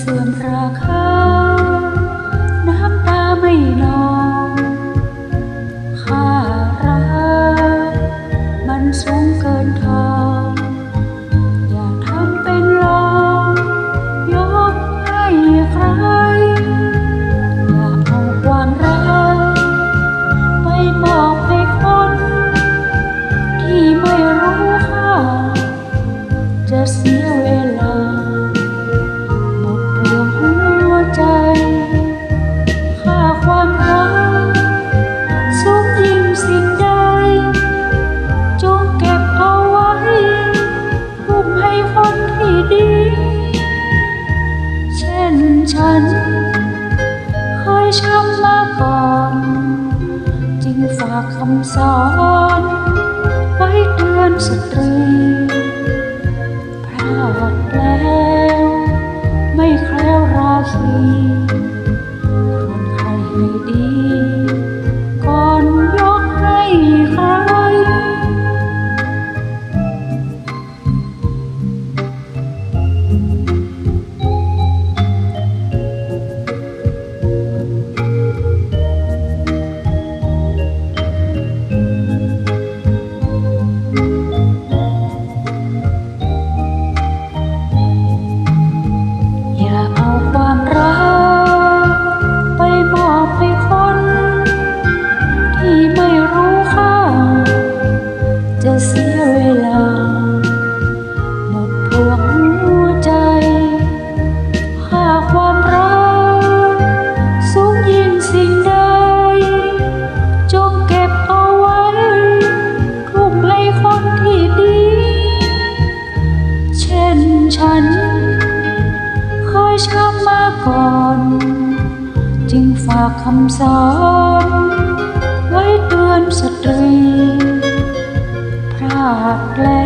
สื่อมราคา น้ำตาไม่นองค่ารักมันสูงเกินทอง อย่าทำเป็นลองยกให้ใคร อย่าเอาความรักไปมอบให้คน ที่ไม่รู้ค่าจะเสีย ฉันเคยช้ำมาก่อน จึงฝากคำสอน ไว้เตือนสตรีพลาดแล้ว ไม่แคล้วราคี คำสอนไว้เตือนสตรีพลาดแล้ว